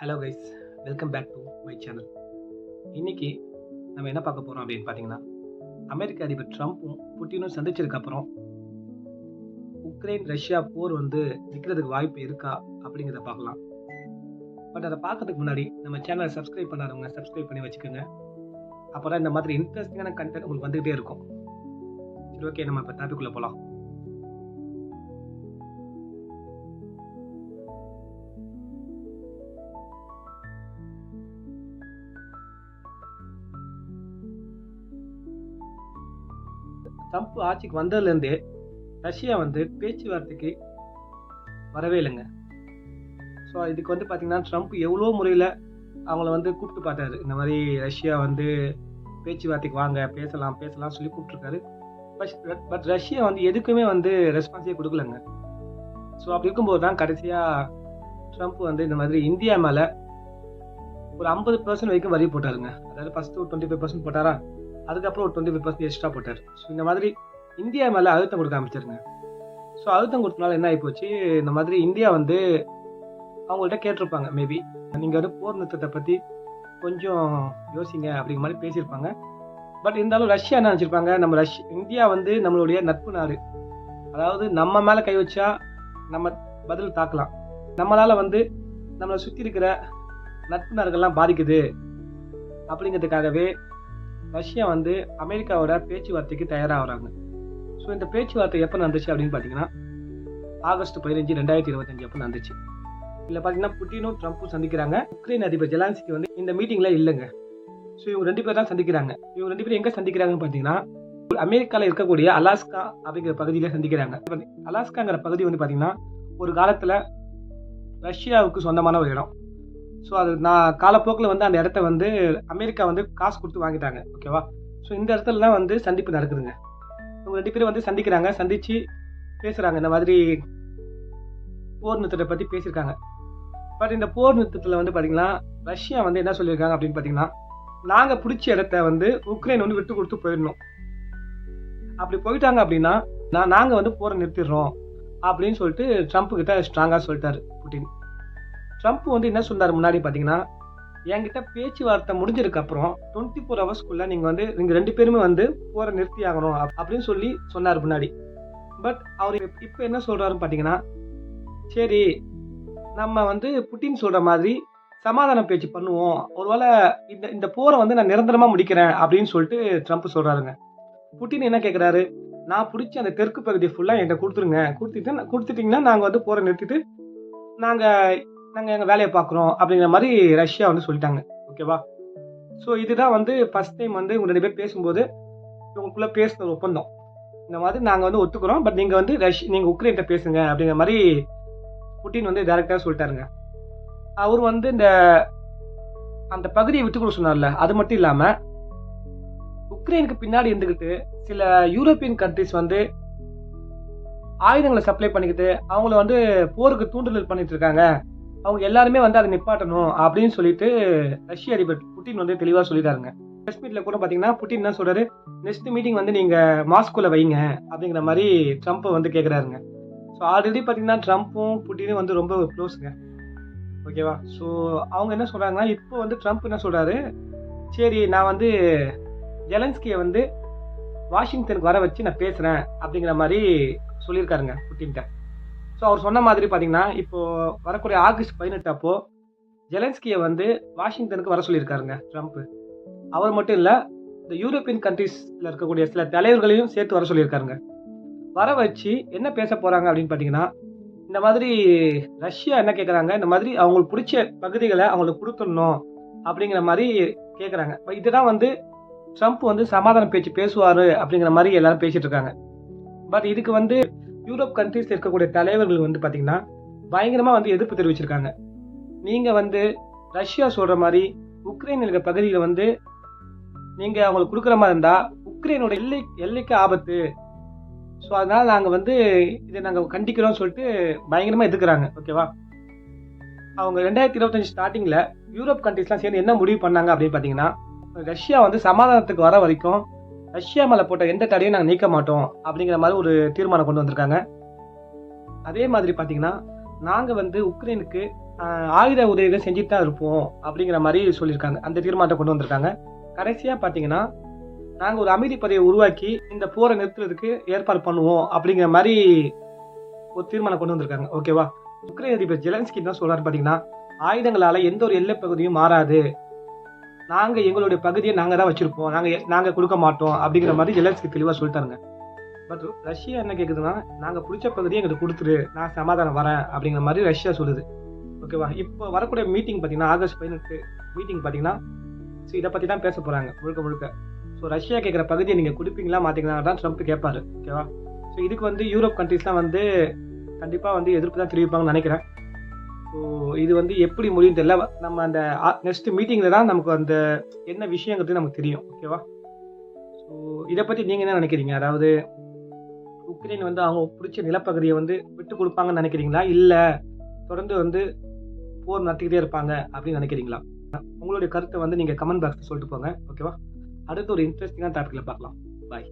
Hello guys welcome back to my channel இன்னைக்கு நம்ம என்ன பார்க்க போகிறோம் அப்படின்னு பார்த்தீங்கன்னா அமெரிக்க அதிபர் ட்ரம்ப்பும் புட்டினும் சந்திச்சதுக்கப்புறம் உக்ரைன் ரஷ்யா போர் வந்து நிற்கிறதுக்கு வாய்ப்பு இருக்கா அப்படிங்கிறத பார்க்கலாம். பட் அதை பார்க்கறதுக்கு முன்னாடி நம்ம சேனலை சப்ஸ்கிரைப் பண்ணாதவங்க சப்ஸ்கிரைப் பண்ணி வச்சுக்கோங்க. அப்போ தான் இந்த மாதிரி இன்ட்ரெஸ்டிங்கான கண்டென்ட் உங்களுக்கு வந்துகிட்டே இருக்கும். சரி ஓகே நம்ம இப்போ டாபிக்குள்ளே போகலாம் ட்ரம்ப் ஆட்சிக்கு வந்ததுலேருந்தே ரஷ்யா வந்து பேச்சுவார்த்தைக்கு வரவே இல்லைங்க. ஸோ இதுக்கு வந்து பார்த்திங்கன்னா ட்ரம்ப் எவ்வளோ முறையில் அவங்கள வந்து கூப்பிட்டு பார்த்தாரு. இந்த மாதிரி ரஷ்யா வந்து பேச்சுவார்த்தைக்கு வாங்க பேசலாம் பேசலாம் சொல்லி கூப்பிட்ருக்காரு பட் பட் ரஷ்யா வந்து எதுக்குமே வந்து ரெஸ்பான்ஸே கொடுக்கலங்க. ஸோ அப்படி இருக்கும்போது தான் கடைசியாக ட்ரம்ப் வந்து இந்த மாதிரி இந்தியா மேலே ஒரு ஐம்பது பர்சன்ட் வரைக்கும் வரி போட்டாருங்க. அதாவது ஃபஸ்ட்டு ஒரு டுவெண்ட்டி ஃபைவ் பர்சன்ட் போட்டாரா? அதுக்கப்புறம் ஒரு டுவெண்ட்டி ஃபைவ் பர்சன்ட் எக்ஸ்ட்ரா போட்டார். ஸோ இந்த மாதிரி இந்தியா மேலே அழுத்தம் கொடுக்க ஆரம்பிச்சிருங்க ஸோ அழுத்தம் கொடுத்தனால என்ன ஆகிப்போச்சு இந்த மாதிரி இந்தியா வந்து அவங்கள்ட்ட கேட்டிருப்பாங்க மேபி நீங்கள் வந்து போர் நிறுத்தத்தை பற்றி கொஞ்சம் யோசிங்க அப்படிங்கிற மாதிரி பேசியிருப்பாங்க. பட் இருந்தாலும் ரஷ்யா என்ன நினச்சிருப்பாங்க? நம்ம ரஷ் இந்தியா வந்து நம்மளுடைய நட்பு நாடு. அதாவது நம்ம மேலே கை வச்சா நம்ம பதில் தாக்கலாம். நம்மளால் வந்து நம்மளை சுற்றி இருக்கிற நட்பு நாடுகள்லாம் பாதிக்குது. அப்படிங்கிறதுக்காகவே ரஷ்யா வந்து அமெரிக்காவோட பேச்சுவார்த்தைக்கு தயாராகிறாங்க. ஸோ இந்த பேச்சுவார்த்தை எப்போ நடந்துச்சு அப்படின்னு பார்த்தீங்கன்னா ஆகஸ்ட் பதினஞ்சு ரெண்டாயிரத்தி இருபத்தஞ்சு அப்போ நடந்துச்சு. இதில் பார்த்தீங்கன்னா புட்டினும் ட்ரம்ப்பும் சந்திக்கிறாங்க. உக்ரைன் அதிபர் ஜெலான்ஸ்கி வந்து இந்த மீட்டிங்கில் இல்லைங்க. ஸோ இவங்க ரெண்டு பேர் தான் சந்திக்கிறாங்க. இவங்க ரெண்டு பேரும் எங்கே சந்திக்கிறாங்கன்னு பார்த்தீங்கன்னா அமெரிக்காவில் இருக்கக்கூடிய அலாஸ்கா அப்படிங்கிற பகுதியில் சந்திக்கிறாங்க. அலாஸ்காங்கிற பகுதி வந்து பார்த்தீங்கன்னா ஒரு காலத்தில் ரஷ்யாவுக்கு சொந்தமான ஒரு இடம். ஸோ அது நான் காலப்போக்கில் வந்து அந்த இடத்த வந்து அமெரிக்கா வந்து காசு கொடுத்து வாங்கிட்டாங்க. ஓகேவா ஸோ இந்த இடத்துல தான் வந்து சந்திப்பு நடக்குதுங்க. இவங்க ரெண்டு பேரும் வந்து சந்திக்கிறாங்க சந்தித்து பேசுகிறாங்க இந்த மாதிரி போர் நிறுத்தத்தை பற்றி பேசியிருக்காங்க. பட் இந்த போர் நிறுத்தத்தில் வந்து பார்த்தீங்கன்னா ரஷ்யா வந்து என்ன சொல்லியிருக்காங்க அப்படின்னு பார்த்தீங்கன்னா நாங்கள் பிடிச்ச இடத்த வந்து உக்ரைன் வந்து விட்டு கொடுத்து போயிடணும். அப்படி போயிட்டாங்க அப்படின்னா நான் நாங்கள் வந்து போரை நிறுத்திடுறோம் அப்படின்னு சொல்லிட்டு ட்ரம்ப் கிட்ட ஸ்ட்ராங்காக சொல்லிட்டாரு புட்டின். ட்ரம்ப் வந்து என்ன சொன்னார் முன்னாடி பார்த்தீங்கன்னா என்கிட்ட பேச்சுவார்த்தை முடிஞ்சதுக்கு அப்புறம் டுவெண்ட்டி ஃபோர் ஹவர்ஸ்க்குள்ள நீங்கள் வந்து நீங்கள் ரெண்டு பேருமே வந்து போரை நிறுத்தி ஆகணும் அப்படின்னு சொல்லி சொன்னார் முன்னாடி. பட் அவர் இப்போ என்ன சொல்கிறாருன்னு பார்த்தீங்கன்னா சரி நம்ம வந்து புட்டின் சொல்கிற மாதிரி சமாதான பேச்சு பண்ணுவோம். ஒருவேளை இந்த இந்த போரை வந்து நான் நிரந்தரமாக முடிக்கிறேன் அப்படின்னு சொல்லிட்டு ட்ரம்ப் சொல்கிறாருங்க புட்டின் என்ன கேட்குறாரு நான் பிடிச்ச அந்த தெற்கு பகுதி ஃபுல்லாக என்கிட்ட கொடுத்துருங்க. கொடுத்துட்டு கொடுத்துட்டிங்கன்னா நாங்கள் வந்து போரை நிறுத்திட்டு நாங்கள் நாங்கள் எங்கள் வேலையை பார்க்குறோம் அப்படிங்கிற மாதிரி ரஷ்யா வந்து சொல்லிட்டாங்க. ஓகேவா ஸோ இதுதான் வந்து ஃபர்ஸ்ட் டைம் வந்து இவங்க ரெண்டு பேர் பேசும்போது இவங்களுக்குள்ள பேசின ஒரு ஒப்பந்தம். இந்த மாதிரி நாங்கள் வந்து ஒத்துக்கிறோம் பட் நீங்கள் வந்து ரஷ் நீங்கள் உக்ரைன்கிட்ட பேசுங்க அப்படிங்கிற மாதிரி புட்டின் வந்து டேரெக்டாக சொல்லிட்டாருங்க. அவர் வந்து இந்த அந்த பகுதியை விட்டு கொடுக்க சொன்னார்ல அது மட்டும் இல்லாமல் உக்ரைனுக்கு பின்னாடி இருந்துக்கிட்டு சில யூரோப்பியன் கண்ட்ரிஸ் வந்து ஆயுதங்களை சப்ளை பண்ணிக்கிட்டு அவங்கள வந்து போருக்கு தூண்டுதல் பண்ணிட்டு இருக்காங்க. அவங்க எல்லாருமே வந்து அதை நிப்பாட்டணும் அப்படின்னு சொல்லிட்டு ரஷ்ய அதிபர் புட்டின் வந்து தெளிவாக சொல்லிட்டாருங்க. பிரஸ் மீட்டில் கூட பார்த்தீங்கன்னா புட்டின் என்ன சொல்கிறாரு நெக்ஸ்ட் மீட்டிங் வந்து நீங்கள் மாஸ்கோவில் வைங்க அப்படிங்கிற மாதிரி ட்ரம்ப்பை வந்து கேட்குறாருங்க ஸோ ஆல்ரெடி பார்த்தீங்கன்னா ட்ரம்ப்பும் புட்டினும் வந்து ரொம்ப க்ளோஸுங்க ஓகேவா ஸோ அவங்க என்ன சொல்கிறாங்கன்னா இப்போ வந்து ட்ரம்ப் என்ன சொல்கிறாரு சரி நான் வந்து ஜெலன்ஸ்கியை வந்து வாஷிங்டனுக்கு வர வச்சு நான் பேசுகிறேன் அப்படிங்கிற மாதிரி சொல்லியிருக்காருங்க புட்டின்கிட்ட ஸோ அவர் சொன்ன மாதிரி பார்த்தீங்கன்னா இப்போ வரக்கூடிய ஆகஸ்ட் பதினெட்டு அப்போ ஜெலன்ஸ்கியை வந்து வாஷிங்டனுக்கு வர சொல்லியிருக்காருங்க ட்ரம்ப் அவர் மட்டும் இல்லை இந்த யூரோப்பியன் கண்ட்ரீஸில் இருக்கக்கூடிய சில தலைவர்களையும் சேர்த்து வர சொல்லியிருக்காருங்க. வர வச்சு என்ன பேச போகிறாங்க அப்படின்னு பார்த்தீங்கன்னா இந்த மாதிரி ரஷ்யா என்ன கேட்குறாங்க இந்த மாதிரி அவங்களுக்கு பிடிச்ச பகுதிகளை அவங்களுக்கு கொடுத்துடணும் அப்படிங்கிற மாதிரி கேட்குறாங்க இப்போ இதுதான் வந்து ட்ரம்ப் வந்து சமாதான பேச்சு பேசுவார் அப்படிங்கிற மாதிரி எல்லாரும் பேசிகிட்டு இருக்காங்க. பட் இதுக்கு வந்து யூரோப் கண்ட்ரீஸ் இருக்கக்கூடிய தலைவர்கள் வந்து பார்த்தீங்கன்னா பயங்கரமாக வந்து எதிர்ப்பு தெரிவிச்சிருக்காங்க. நீங்கள் வந்து ரஷ்யா சொல்கிற மாதிரி உக்ரைன் இருக்கிற பகுதியில் வந்து நீங்கள் அவங்களுக்கு கொடுக்குற மாதிரி இருந்தால் உக்ரைனோட எல்லை எல்லைக்கு ஆபத்து. ஸோ அதனால் நாங்கள் வந்து இதை நாங்கள் கண்டிக்கிறோம்னு சொல்லிட்டு பயங்கரமாக எதிர்க்கிறாங்க. ஓகேவா அவங்க ரெண்டாயிரத்தி இருபத்தஞ்சு ஸ்டார்டிங்கில் யூரோப் கண்ட்ரீஸ்லாம் சேர்ந்து என்ன முடிவு பண்ணாங்க அப்படின்னு பார்த்தீங்கன்னா ரஷ்யா வந்து சமாதானத்துக்கு வர வரைக்கும் ரஷ்யா மேலே போட்ட எந்த தடையும் நாங்கள் நீக்க மாட்டோம் அப்படிங்கிற மாதிரி ஒரு தீர்மானம் கொண்டு வந்திருக்காங்க. அதே மாதிரி பார்த்தீங்கன்னா நாங்கள் வந்து உக்ரைனுக்கு ஆயுத உதவிகள் செஞ்சுட்டு தான் இருப்போம் அப்படிங்கிற மாதிரி சொல்லியிருக்காங்க. அந்த தீர்மானத்தை கொண்டு வந்திருக்காங்க. கடைசியாக பார்த்தீங்கன்னா நாங்கள் ஒரு அமைதி படையை உருவாக்கி இந்த போரை நிறுத்துறதுக்கு ஏற்பாடு பண்ணுவோம் அப்படிங்கிற மாதிரி ஒரு தீர்மானம் கொண்டு வந்திருக்காங்க. ஓகேவா? உக்ரைன் அதிபர் ஜெலன்ஸ்கி தான் சொல்கிறார் பார்த்தீங்கன்னா ஆயுதங்களால் எந்த ஒரு எல்லை பகுதியும் மாறாது. நாங்க எங்களுடைய பகுதியை நாங்க தான் வச்சிருப்போம். நாங்க நாங்க கொடுக்க மாட்டோம் அப்படிங்கிற மாதிரி ஜெலன்ஸ்கி தெளிவா சொல்லிட்டாருங்க பட் ரஷ்யா என்ன கேக்குதுன்னா நாங்க பிடிச்ச பகுதியை எங்களுக்கு கொடுத்துரு. நான் சமாதானம் வரேன் அப்படிங்கிற மாதிரி ரஷ்யா சொல்லுது. ஓகேவா இப்போ வரக்கூடிய மீட்டிங் பார்த்தீங்கன்னா ஆகஸ்ட் பதினெட்டு மீட்டிங் பார்த்தீங்கன்னா ஸோ இதை பற்றி தான் பேச போகிறாங்க முழுக்க முழுக்க. ஸோ ரஷ்யா கேட்குற பகுதியை நீங்கள் கொடுப்பீங்களா மாட்டீங்களா தான் ட்ரம்ப் கேட்பாரு ஓகேவா ஸோ இதுக்கு வந்து யூரோப் கண்ட்ரீஸ்லாம் வந்து கண்டிப்பாக வந்து எதிர்ப்பு தான் தெரிவிப்பாங்கன்னு நினைக்கிறேன். ஸோ இது வந்து எப்படி முடியும் தெரியல. நம்ம அந்த நெக்ஸ்ட் மீட்டிங்கில் தான் நமக்கு அந்த என்ன விஷயங்கிறது நமக்கு தெரியும். ஓகேவா ஸோ இதை பற்றி நீங்கள் என்ன நினைக்கிறீங்க? அதாவது உக்ரைன் வந்து அவங்க பிடிச்ச நிலப்பகுதியை வந்து விட்டு கொடுப்பாங்கன்னு நினைக்கிறீங்களா? இல்லை தொடர்ந்து வந்து போர் நடத்திக்கிட்டே இருப்பாங்க அப்படின்னு நினைக்கிறீங்களா? உங்களுடைய கருத்தை வந்து நீங்கள் கமெண்ட் பாக்ஸில் சொல்லிட்டு போங்க. ஓகேவா அடுத்து ஒரு இன்ட்ரெஸ்டிங்கான டாப்பிக்கில் பார்க்கலாம். பாய்